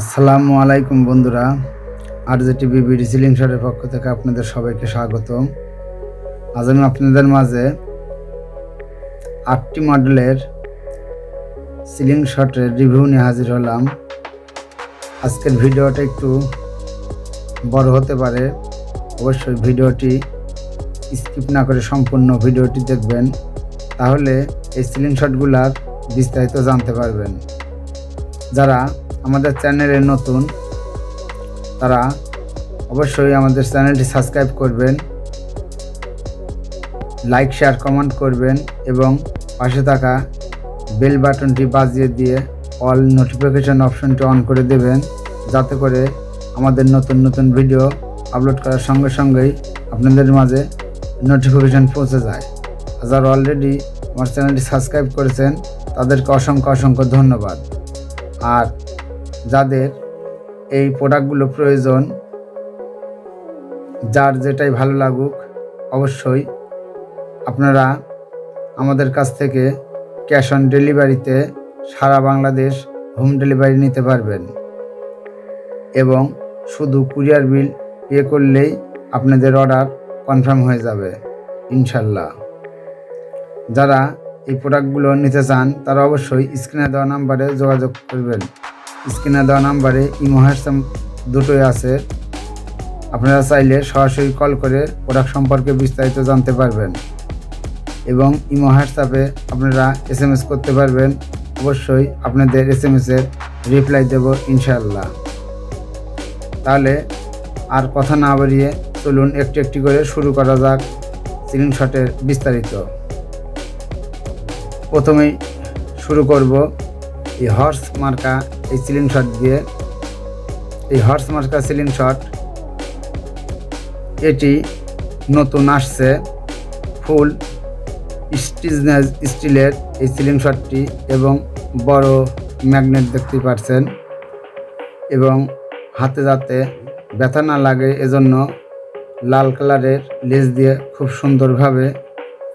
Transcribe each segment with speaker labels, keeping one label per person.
Speaker 1: আসসালামু আলাইকুম বন্ধুরা আর যে টিভি বিডি সিলিং শটের পক্ষ থেকে আপনাদের সবাইকে স্বাগত আজ আমি আপনাদের মাঝে আটটি মডেলের সিলিং শটের রিভিউ নিয়ে হাজির হলাম। আজকের ভিডিওটা একটু বড় হতে পারে, অবশ্যই ভিডিওটি স্কিপ না করে সম্পূর্ণ ভিডিওটি দেখবেন, তাহলে এই সিলিং শটগুলার বিস্তারিত জানতে পারবেন। যারা আমাদের চ্যানেলে নতুন, তারা অবশ্যই আমাদের চ্যানেলটি সাবস্ক্রাইব করবেন, লাইক, শেয়ার, কমেন্ট করবেন এবং পাশে থাকা বেল বাটনটি বাজিয়ে দিয়ে অল নোটিফিকেশান অপশনটি অন করে দেবেন, যাতে করে আমাদের নতুন নতুন ভিডিও আপলোড করার সঙ্গে সঙ্গেই আপনাদের মাঝে নোটিফিকেশান পৌঁছে যায়। যারা অলরেডি আমার চ্যানেলটি সাবস্ক্রাইব করেছেন, তাদেরকে অসংখ্য অসংখ্য ধন্যবাদ। আর যাদের এই প্রোডাক্টগুলো প্রয়োজন, যার যেটাই ভালো লাগুক, অবশ্যই আপনারা আমাদের কাছ থেকে ক্যাশ অন ডেলিভারিতে সারা বাংলাদেশ হোম ডেলিভারি নিতে পারবেন। এবং শুধু কুরিয়ার বিল পে করলেই আপনাদের অর্ডার কনফার্ম হয়ে যাবে, ইনশাল্লাহ। যারা এই প্রোডাক্টগুলো নিতে চান, তারা অবশ্যই স্ক্রিনে দেওয়া নাম্বারে যোগাযোগ করবেন। স্ক্রিনে দেওয়া নাম্বারে ইমো হোয়াটসঅ্যাপ দুটোই আছে। আপনারা চাইলে সরাসরি কল করে প্রোডাক্ট সম্পর্কে বিস্তারিত জানতে পারবেন। এবং ইমো হোয়াটসঅ্যাপে আপনারা এস এম এস করতে পারবেন। অবশ্যই আপনাদের এস এম এসের রিপ্লাই দেব ইনশাআল্লাহ। তাহলে আর কথা না বাড়িয়ে চলুন একটু একটি করে শুরু করা যাক সিলিং শটের বিস্তারিত। প্রথমেই শুরু করব। এই হর্স মার্কা, এই সিলিং শট দিয়ে, এই হর্স মার্কা সিলিং শট এটি নতুন আসছে, ফুল স্টিজনেস স্টিলের এই সিলিং শটটি এবং বড় ম্যাগনেট দেখতে পাচ্ছেন এবং হাতে যাতে ব্যথা না লাগে এজন্য লাল কালারের লেজ দিয়ে খুব সুন্দরভাবে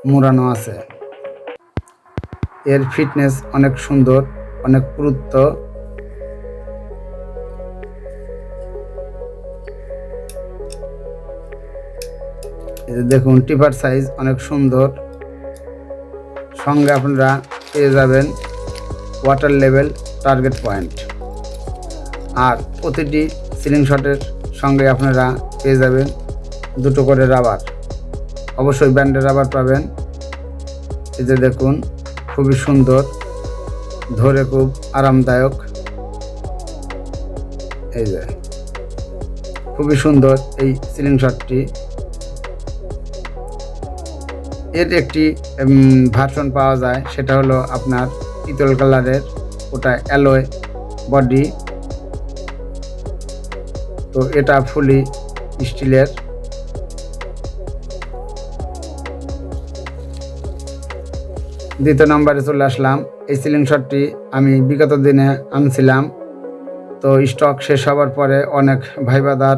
Speaker 1: মোড়ানো আছে। এর ফিটনেস অনেক সুন্দর। অনেক গুরুত্ব। দেখুন, টিপার সাইজ অনেক সুন্দর। সঙ্গে আপনারা পেয়ে যাবেন ওয়াটার লেভেল টার্গেট পয়েন্ট আর প্রতিটি সিলিং শটের সঙ্গে আপনারা পেয়ে যাবেন দুটো করে রাবার অবশ্যই ব্যান্ডের রাবার পাবেন। যে দেখুন, খুবই সুন্দর। ধরে খুব আরামদায়ক। এই যে, খুবই সুন্দর এই সিলিং শটটি এর একটি ভার্সন পাওয়া যায়, সেটা হলো আপনার পিতল কালারের ওটা অ্যালোয় বডি তো এটা ফুলি স্টিলের দ্বিতীয় নম্বরে চলে আসলাম। এই সিলিং শটটি আমি বিগত দিনে আনছিলাম। তো স্টক শেষ হওয়ার পরে অনেক ভাইবাদার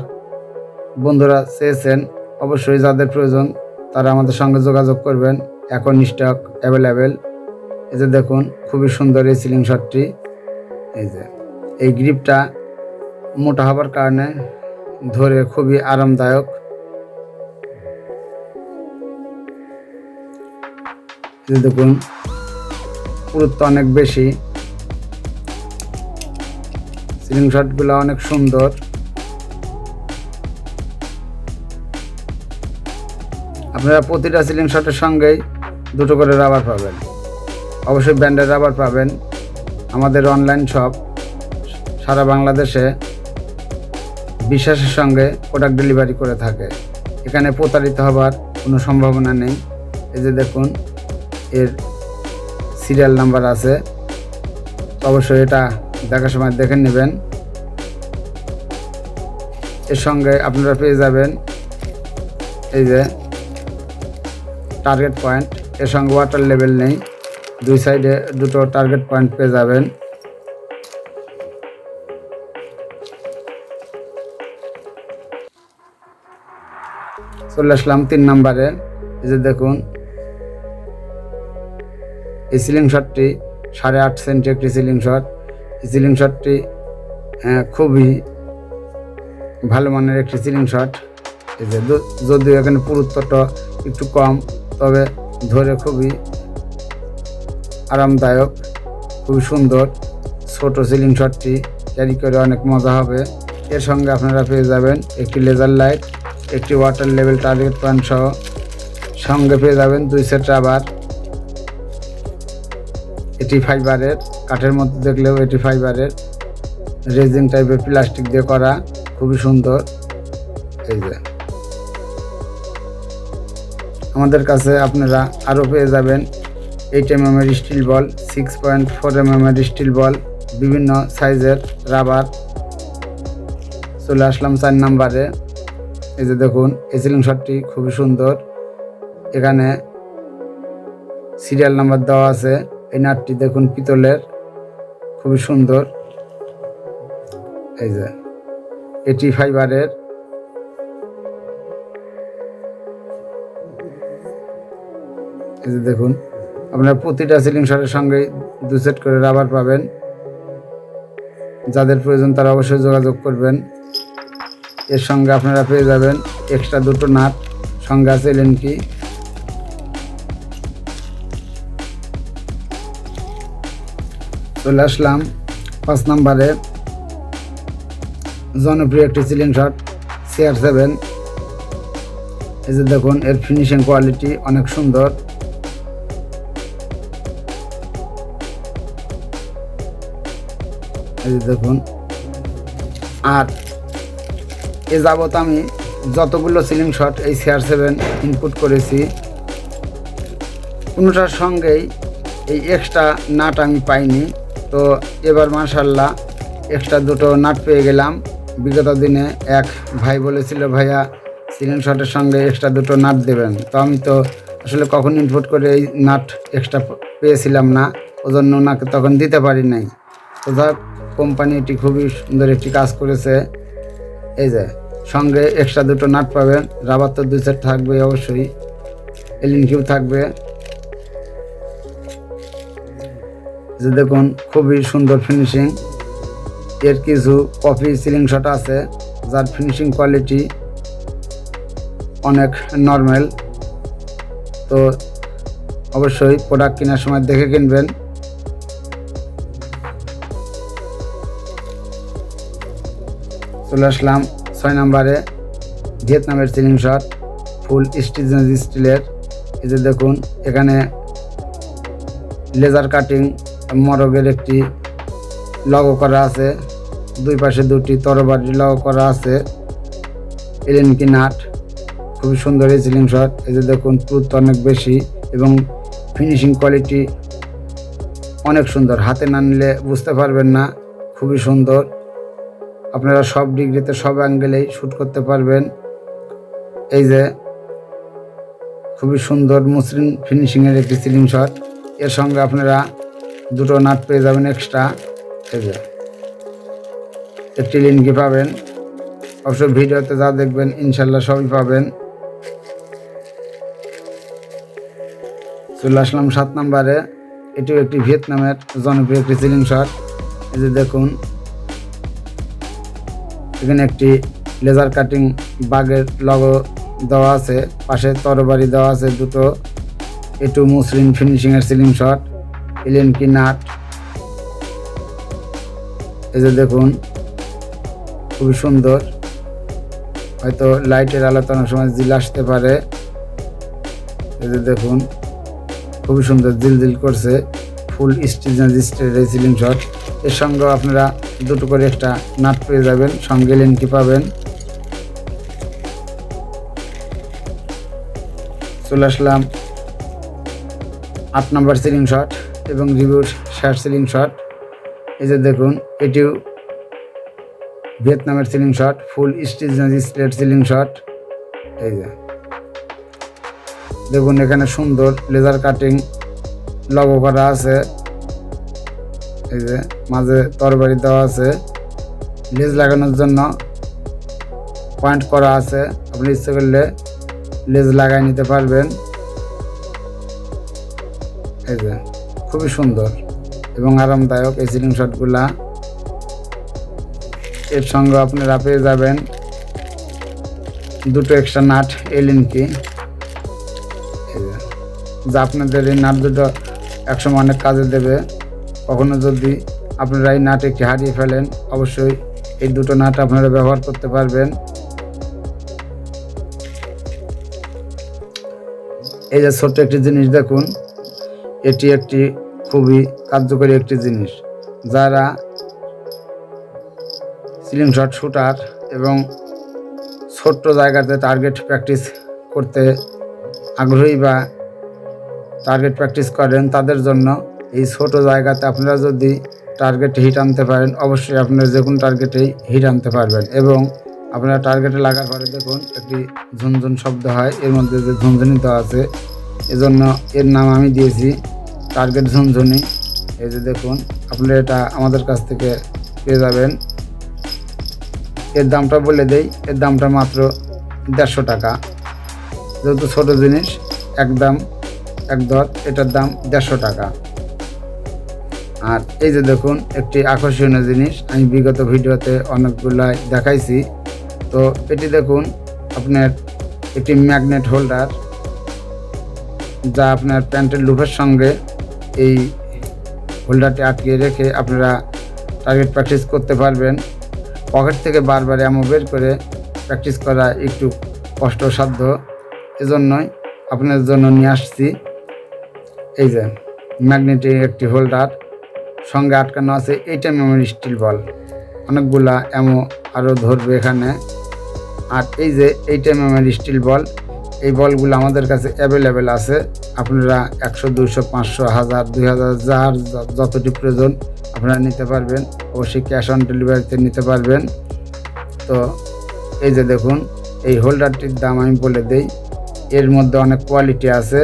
Speaker 1: বন্ধুরা চেয়েছেন, অবশ্যই যাদের প্রয়োজন তারা আমাদের সঙ্গে যোগাযোগ করবেন। এখন স্টক অ্যাভেলেবেল এই যে দেখুন, খুবই সুন্দর এই সিলিং শটটি এই যে, এই গ্রিপটা মোটা হবার কারণে ধরে খুবই আরামদায়ক। দেখুন, পুরুত্ব অনেক বেশি। সিলিং শটগুলো অনেক সুন্দর। আপনারা প্রতিটা সিলিং শটের সঙ্গেই দুটো করে রাবার পাবেন। অবশ্যই ব্র্যান্ডের রাবার পাবেন। আমাদের অনলাইন শপ সারা বাংলাদেশে বিশ্বাসের সঙ্গে প্রোডাক্ট ডেলিভারি করে থাকে। এখানে প্রতারিত হবার কোনো সম্ভাবনা নেই। এই যে দেখুন এর সিরিয়াল নাম্বার আছে। অবশ্যই এটা দেখার সময় দেখে নেবেন। এর সঙ্গে আপনারা পেয়ে যাবেন এই যে টার্গেট পয়েন্ট এর সঙ্গে ওয়াটার লেভেল নেই। দুই সাইডে দুটো টার্গেট পয়েন্ট পেয়ে যাবেন। চলে আসলাম তিন নাম্বারে এই যে দেখুন এই সিলিং শটটি সাড়ে আট সেন্টি একটি সিলিং শট এই সিলিং শটটি খুবই ভালো মানের একটি সিলিং শট এই যে যদিও এখানে পুরুত্বটা একটু কম, তবে ধরে খুবই আরামদায়ক, খুবই সুন্দর। ছোট সিলিং শটটি ক্যারি করে অনেক মজা হবে। এর সঙ্গে আপনারা পেয়ে যাবেন একটি লেজার লাইট একটি ওয়াটার লেভেল টার্গেট পয়েন্ট সহ। সঙ্গে পেয়ে যাবেন দুই সেট রাবার এটি ফাইবারের কাঠের মধ্যে দেখলেও এটি ফাইবারের রেজিন টাইপের প্লাস্টিক দিয়ে করা, খুবই সুন্দর। এই যে। আমাদের কাছে আপনারা আরও পেয়ে যাবেন এইট এম এর steel ball six point four M এর স্টিল বল বিভিন্ন সাইজের রাবার চলে আসলাম চার নাম্বারে। এই যে দেখুন, এই সিলিং শটটি খুবই সুন্দর। এখানে সিরিয়াল নাম্বার দেওয়া আছে। এই নাটটি দেখুন, পিতলের। খুবই সুন্দর। এই যে, এটি ফাইবারের। এই যে দেখুন, আপনার প্রতিটা সিলিং শটের সঙ্গে দু সেট করে রাবার পাবেন। যাদের প্রয়োজন তারা অবশ্যই যোগাযোগ করবেন। এর সঙ্গে আপনারা পেয়ে যাবেন এক্সট্রা দুটো নাট। সঙ্গে আছে কি। চলে আসলাম পাঁচ নম্বরে। জনপ্রিয় একটি সিলিং শট সিআর সেভেন এই যে দেখুন, এর ফিনিশিং কোয়ালিটি অনেক সুন্দর। দেখুন, আর এ যাবৎ আমি যতগুলো সিলিং শট এই সিআর সেভেন ইনপুট করেছি, কোনোটার সঙ্গেই এই এক্সট্রা নাট আমি পাইনি। তো এবার মাশাল্লাহ এক্সট্রা দুটো নাট পেয়ে গেলাম। বিগত দিনে এক ভাই বলেছিল, ভাইয়া সিলিং শটের সঙ্গে এক্সট্রা দুটো নাট দেবেন। তো আমি তো আসলে কখন ইনপুট করে এই নাট এক্সট্রা পেয়েছিলাম না, ওজন্য ওনাকে তখন দিতে পারি নাই। তো ধর কোম্পানি এটি খুবই সুন্দর একটি কাজ করেছে। এই যে, সঙ্গে এক্সট্রা দুটো নাট পাবেন। রাবার তো দুই সেট থাকবে অবশ্যই। এলিন কিউ থাকবে। যে দেখুন, খুবই সুন্দর ফিনিশিং এর কিছু কফি সিলিং শট আছে, যার ফিনিশিং কোয়ালিটি অনেক নর্মাল তো অবশ্যই প্রোডাক্ট কেনার সময় দেখে কিনবেন। চলে আসলাম ছয় নম্বরে, ভিয়েতনামের সিলিং শট ফুল স্টিজেন্স স্টিলের। এই যে দেখুন, এখানে লেজার কাটিং মরগের একটি লগো করা আছে। দুই পাশে দুটি তরবারি লগো করা আছে। এলেনকি নাট খুবই সুন্দর এই সিলিং শট যে দেখুন, পুরুত্ব অনেক বেশি এবং ফিনিশিং কোয়ালিটি অনেক সুন্দর। হাতে না নিলে বুঝতে পারবেন না, খুবই সুন্দর। আপনারা সব ডিগ্রিতে, সব অ্যাঙ্গেলেই শ্যুট করতে পারবেন। এই যে খুবই সুন্দর মসৃণ ফিনিশিংয়ের একটি সিলিং শট এর সঙ্গে আপনারা দুটো নাট পেয়ে যাবেন এক্সট্রা এই যে, একটি লিনকি পাবেন। অবশ্য ভিডিওতে যা দেখবেন, ইনশাল্লাহ সবই পাবেন। চলে আসলাম সাত নম্বরে। এটিও একটি ভিয়েতনামের জনপ্রিয় একটি সিলিং শট এই যে দেখুন, এখানে একটি লেজার কাটিং বাগের লগো দেওয়া আছে। পাশে তরবারি দেওয়া আছে দুটো। একটু মসৃণ ফিনিশিংয়ের সিলিং শট এলেন কি নাট এই যে দেখুন, খুবই সুন্দর। হয়তো লাইটের আলোতে অনেক সময় জিল আসতে পারে। এই যে দেখুন, খুবই সুন্দর জিল জিল করছে। ফুল স্টিজেন স্টের সিলিং শট এর সঙ্গেও আপনারা দুটো করে একটা নাট পেয়ে যাবেন। সঙ্গে লেনকি পাবেন? চলে আসলাম আট নম্বর সিলিং শট এবং রিভিউর শার্ট সিলিং শট। এই যে দেখুন, এটিও ভিয়েতনামের সিলিং শট, ফুল স্টিজেন স্ট্রেট সিলিং শট। এই যে। দেখুন, এখানে সুন্দর লেজার কাটিং লগো করা আছে। এই যে, মাঝে তরবারি দেওয়া আছে। লেজ লাগানোর জন্য পয়েন্ট করা আছে। আপনি ইচ্ছে করলে লেজ লাগাই নিতে পারবেন। এই যে। খুবই সুন্দর এবং আরামদায়ক এই সিলিং শটগুলা এর সঙ্গে আপনারা পেয়ে যাবেন দুটো এক্সট্রা নাট এলিন কি এই যে, যা আপনাদের এই নাট দুটো একসময় অনেক কাজে দেবে। কখনো যদি আপনারা এই নাট একটি হারিয়ে ফেলেন অবশ্যই এই দুটো নাট আপনারা ব্যবহার করতে পারবেন। এই যে ছোট্ট একটি জিনিস দেখুন এটি একটি খুবই কার্যকরী একটি জিনিস। যারা সিলিং শট শুটার এবং ছোট্ট জায়গাতে টার্গেট প্র্যাকটিস করতে আগ্রহী বা টার্গেট প্র্যাকটিস করেন, তাদের জন্য এই ছোট জায়গাতে আপনারা যদি টার্গেটে হিট আনতে পারেন, অবশ্যই আপনারা যে কোনো টার্গেটেই হিট আনতে পারবেন এবং আপনারা টার্গেটে লাগার পরে দেখুন একটি ঝুনঝুন শব্দ হয়, এর মধ্যে যে ঝুনঝুনি দেওয়া আছে, এজন্য এর নাম আমি দিয়েছি টার্গেট ঝুনঝুনি এই যে দেখুন আপনারা এটা আমাদের কাছ থেকে পেয়ে যাবেন। এর দামটা বলে দেই, এর দামটা মাত্র দেড়শো টাকা। যেহেতু ছোটো জিনিস একদম এক দর, এটার দাম দেড়শো টাকা। আর এই যে দেখুন, একটি আকর্ষণীয় জিনিস, আমি বিগত ভিডিওতে অনেকগুলাই দেখাইছি। তো এটি দেখুন, আপনার একটি ম্যাগনেট হোল্ডার যা আপনার প্যান্টের লুপের সঙ্গে এই হোল্ডারটি আটকে রেখে আপনারা টার্গেট প্র্যাকটিস করতে পারবেন। পকেট থেকে বারবার এমন বের করে প্র্যাকটিস করা একটু কষ্টসাধ্য। এজন্যই আপনার জন্য নিয়ে আসছি। এই যে ম্যাগনেটিক একটি হোল্ডার। সঙ্গে আটকানো আছে এইটা মেমোরি স্টিল বল অনেকগুলা এমো আরও ধরবে এখানে। আর এই যে, এইটা মেমোরি স্টিল বল এই বলগুলো আমাদের কাছে অ্যাভেলেবেল আছে। আপনারা একশো দুশো পাঁচশো, হাজার, দুই হাজার, যার যতটি প্রয়োজন আপনারা নিতে পারবেন। অবশ্যই ক্যাশ অন ডেলিভারিতে নিতে পারবেন। তো এই যে দেখুন, এই হোল্ডারটির দাম আমি বলে দেই, এর মধ্যে অনেক কোয়ালিটি আছে।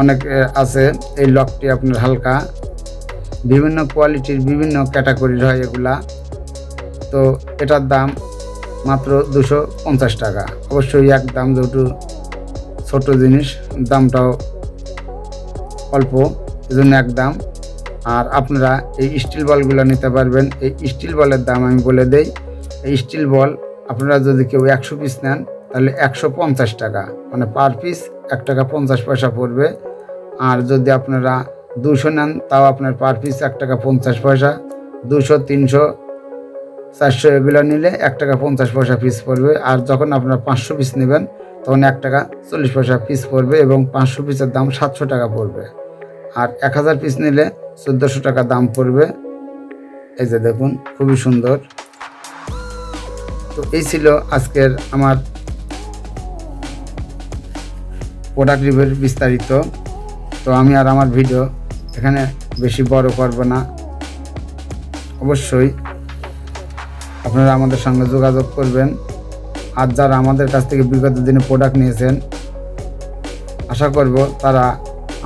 Speaker 1: অনেক আছে, এই লকটি আপনার হালকা। বিভিন্ন কোয়ালিটির বিভিন্ন ক্যাটাগরির হয় এগুলা। তো এটার দাম মাত্র দুশো পঞ্চাশ টাকা। অবশ্যই এক দাম যেহেতু ছোট জিনিস, দামটাও অল্প, এজন্য এক দাম। আর আপনারা এই স্টিল বলগুলো নিতে পারবেন। এই স্টিল বলের দাম আমি বলে দেই। এই স্টিল বল আপনারা যদি কেউ একশো পিস নেন, তাহলে একশো পঞ্চাশ টাকা। মানে পার পিস এক টাকা পঞ্চাশ পয়সা পড়বে। আর যদি আপনারা দুশো নেন, তাও আপনার পার পিস এক টাকা পঞ্চাশ পয়সা। দুশো, তিনশো চারশো এগুলো নিলে এক টাকা পঞ্চাশ পয়সা পিস পড়বে। আর যখন আপনারা পাঁচশো পিস নেবেন, তখন এক টাকা চল্লিশ পয়সা পিস পড়বে এবং পাঁচশো পিসের দাম সাতশো টাকা পড়বে। আর এক হাজার পিস নিলে চোদ্দোশো টাকা দাম পড়বে। এই যে দেখুন, খুবই সুন্দর। তো এই ছিল আজকের আমার প্রোডাক্ট রিভিউর বিস্তারিত। তো আমি আর আমার ভিডিও এখানে বেশি বড় করব না। অবশ্যই আপনারা আমাদের সঙ্গে যোগাযোগ করবেন। আর যারা আমাদের কাছ থেকে বিগত দিনে প্রোডাক্ট নিয়েছেন, আশা করব তারা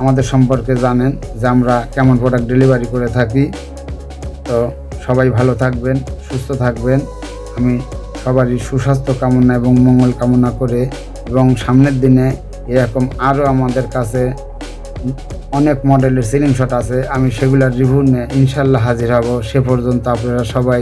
Speaker 1: আমাদের সম্পর্কে জানেন যে আমরা কেমন প্রোডাক্ট ডেলিভারি করে থাকি। তো সবাই ভালো থাকবেন, সুস্থ থাকবেন। আমি সবারই সুস্বাস্থ্য কামনা এবং মঙ্গল কামনা করে এবং সামনের দিনে এরকম আরও আমাদের কাছে অনেক মডেলের সিলিং শট আছে। আমি সেগুলোর রিভিউ নিয়ে ইনশাল্লাহ হাজির হব। সে পর্যন্ত আপনারা সবাই